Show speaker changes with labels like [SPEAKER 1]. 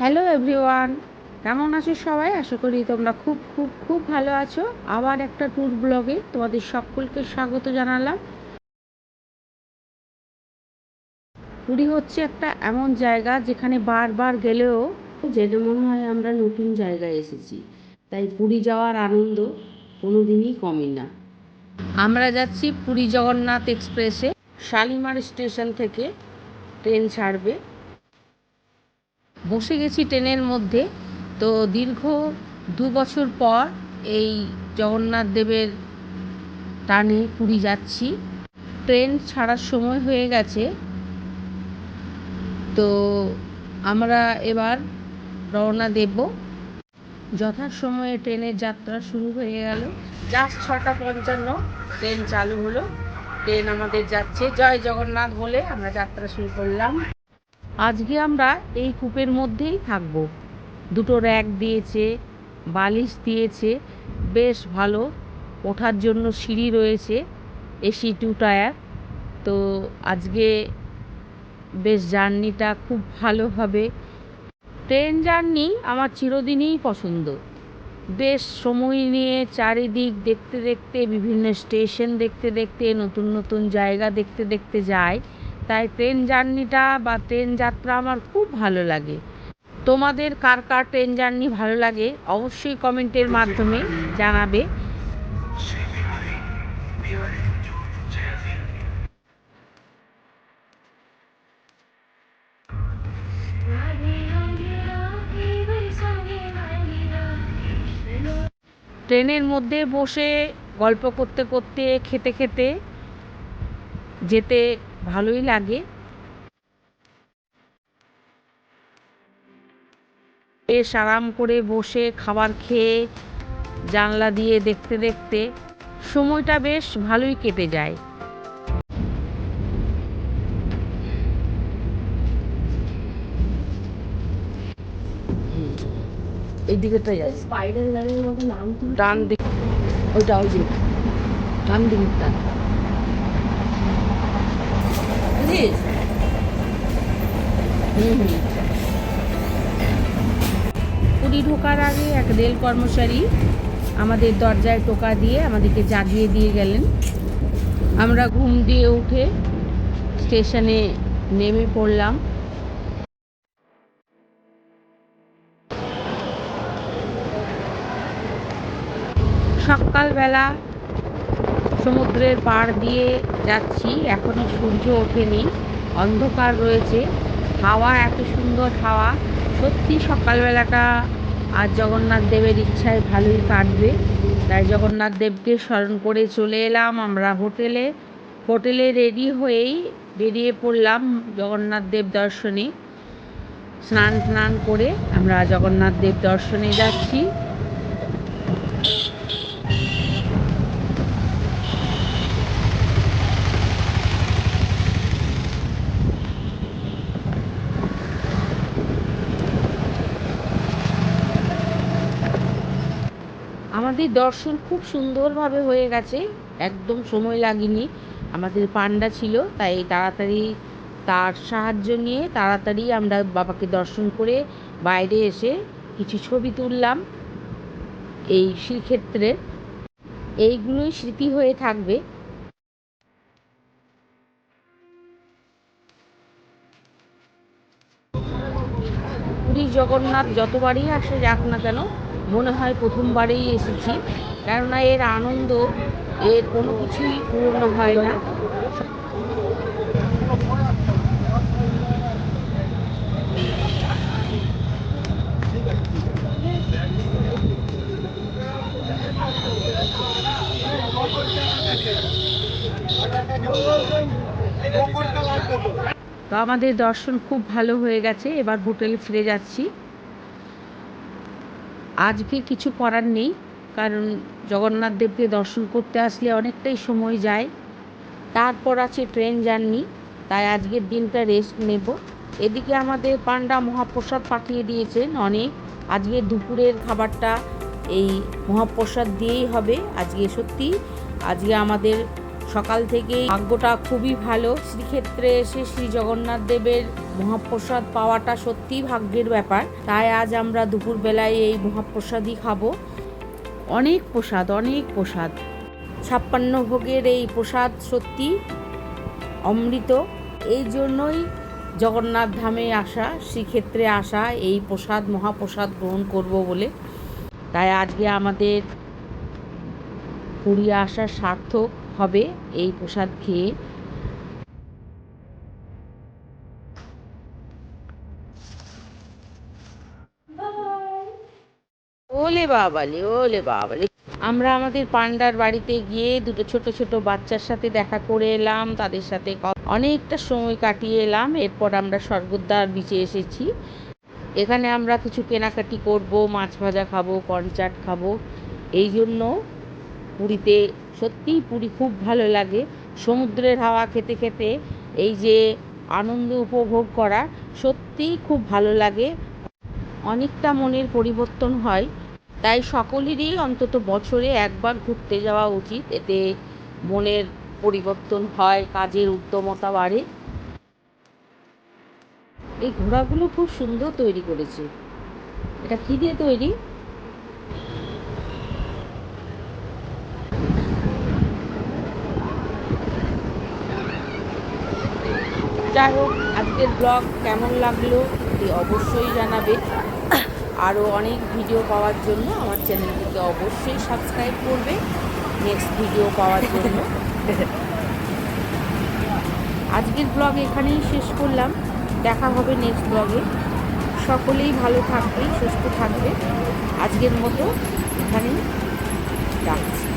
[SPEAKER 1] Hello everyone কেমন আছো সবাই? আশা করি তোমরা খুব খুব খুব ভালো আছো। আবার একটা ট্যুর ব্লগে তোমাদের সকলকে স্বাগত জানালাম। পুরী হচ্ছে একটা এমন জায়গা যেখানে বারবার গেলেও যেন মনে হয় আমরা নতুন জায়গায় এসেছি। তাই পুরী যাওয়ার আনন্দ কোনোদিনই কমে না। আমরা যাচ্ছি পুরী জগন্নাথ এক্সপ্রেসে। শালিমার স্টেশন থেকে ট্রেন ছাড়বে। বসে গেছি ট্রেনের মধ্যে। তো দীর্ঘ দু বছর পর এই জগন্নাথ দেবের টানে পুরী যাচ্ছি। ট্রেন ছাড়ার সময় হয়ে গেছে। তো আমরা এবার রওনা দেব। যথাসময়ে ট্রেনের যাত্রা শুরু হয়ে গেল। জাস্ট ছটা পঞ্চান্ন, ট্রেন চালু হলো। ট্রেন আমাদের যাচ্ছে। জয় জগন্নাথ বলে আমরা যাত্রা শুরু করলাম। আজকে আমরা এই কূপের মধ্যেই থাকব। দুটো র্যাক দিয়েছে, বালিশ দিয়েছে, বেশ ভালো। ওঠার জন্য সিঁড়ি রয়েছে, এসি টু টায়ার। তো আজকে বেশ জার্নিটা খুব ভালো হবে। ট্রেন জার্নি আমার চিরদিনই পছন্দ। বেশ সময় নিয়ে চারিদিক দেখতে দেখতে, বিভিন্ন স্টেশন দেখতে দেখতে, নতুন নতুন জায়গা দেখতে দেখতে যায়। তাই ট্রেন জার্নিটা বা ট্রেন যাত্রা আমার খুব ভালো লাগে। তোমাদের কার কার ট্রেন জার্নি ভালো লাগে অবশ্যই কমেন্টের মাধ্যমে জানাবে। ট্রেনের মধ্যে বসে গল্প করতে করতে, খেতে খেতে যেতে ভালোই লাগে। বেশ আরাম করে বসে খাবার খেয়ে জানলা দিয়ে দেখতে দেখতে সময়টা বেশ ভালোই কেটে যায়। এই দিকেটা যাই
[SPEAKER 2] স্পাইডার ম্যানের মতো নাম তো
[SPEAKER 1] ডান দিক ওইটা ওই যে ডান দিকটা পুরী ঢোকার আগে এক রেল কর্মচারী আমাদের দরজায় টোকা দিয়ে আমাদেরকে জাগিয়ে দিয়ে গেলেন। আমরা ঘুম দিয়ে উঠে স্টেশনে নেমে পড়লাম। সকালবেলা সমুদ্রের পাড় দিয়ে যাচ্ছি এখনও সূর্য ওঠেনি, অন্ধকার রয়েছে। হাওয়া, এত সুন্দর হাওয়া। সত্যি সকালবেলাটা আর জগন্নাথ দেবের ইচ্ছায় ভালোই কাটবে। তাই জগন্নাথ দেবকে স্মরণ করে চলে এলাম আমরা হোটেলে। হোটেলে রেডি হয়েই বেরিয়ে পড়লাম জগন্নাথ দেব দর্শনে। স্নান টান করে আমরা জগন্নাথ দেব দর্শনে যাচ্ছি। আমাদের দর্শন খুব সুন্দরভাবে হয়ে গেছে। একদম সময় লাগেনি। আমাদের পান্ডা ছিল, তাই তাড়াতাড়ি তার সাহায্য নিয়ে তাড়াতাড়ি আমরা বাবাকে দর্শন করে বাইরে এসে কিছু ছবি তুললাম এই শ্রীক্ষেত্রে। এইগুলোই স্মৃতি হয়ে থাকবে। পুরী জগন্নাথ যতবারই আসে যাক না কেন মনে হয় প্রথমবারেই এসেছি। কেননা এর আনন্দ, এর কোনো কিছুই পূর্ণ হয় না। তো আমাদের দর্শন খুব ভালো হয়ে গেছে। এবার হোটেলে ফিরে যাচ্ছি। আজকে কিছু করার নেই, কারণ জগন্নাথ দেবকে দর্শন করতে আসলে অনেকটাই সময় যায়। তারপর আছে ট্রেন জার্নি, তাই আজকের দিনটা রেস্ট নেব। এদিকে আমাদের পান্ডা মহাপ্রসাদ পাঠিয়ে দিয়েছেন অনেক। আজকে দুপুরের খাবারটা এই মহাপ্রসাদ দিয়েই হবে, আজকে সত্যি। আজকে আমাদের সকাল থেকেই ভাগ্যটা খুবই ভালো। শ্রীক্ষেত্রে এসে শ্রী জগন্নাথ দেবের মহাপ্রসাদ পাওয়াটা সত্যিই ভাগ্যের ব্যাপার। তাই আজ আমরা দুপুরবেলায় এই মহাপ্রসাদই খাব। অনেক প্রসাদ অনেক প্রসাদ। ছাপ্পান্ন ভোগের এই প্রসাদ সত্যি অমৃত। এই জন্যই জগন্নাথ ধামে আসা, শ্রীক্ষেত্রে আসা, এই প্রসাদ, মহাপ্রসাদ গ্রহণ করব বলে। তাই আজকে আমাদের পুরী আসা সার্থক হবে এই প্রসাদ খেয়ে। ওলে বাবালে ওলে বাবালে। আমরা আমাদের পান্ডার বাড়িতে গিয়ে দুটো ছোট ছোট বাচ্চার সাথে দেখা করে এলাম তাদের সাথে অনেকটা সময় কাটিয়ে এলাম এরপর আমরা স্বর্গদ্বার বিচে এসেছি। এখানে আমরা কিছু কেনাকাটি করব মাছ ভাজা খাব কর্নচাট খাব এই জন্য পুরীতে সত্যিই পুরী খুব ভালো লাগে। সমুদ্রের হাওয়া খেতে খেতে এই যে আনন্দ উপভোগ করা সত্যিই খুব ভালো লাগে। অনেকটা মনের পরিবর্তন হয়। তাই সকলেরই অন্তত বছরে একবার ঘুরতে যাওয়া উচিত। এতে মনের পরিবর্তন হয়, কাজের উদ্যমতা বাড়ে। এই ঘোড়াগুলো খুব সুন্দর তৈরি করেছে। এটা কি দিয়ে তৈরি? যাই হোক, আজকের ব্লগ কেমন লাগল অবশ্যই জানাবে। আরও অনেক ভিডিও পাওয়ার জন্য আমার চ্যানেলটিকে অবশ্যই সাবস্ক্রাইব করবে নেক্সট ভিডিও পাওয়ার জন্য। আজকের ব্লগ এখানেই শেষ করলাম। দেখা হবে নেক্সট ব্লগে সকলেই ভালো থাকবে, সুস্থ থাকবে। আজকের মতো এখানেই রাখছি।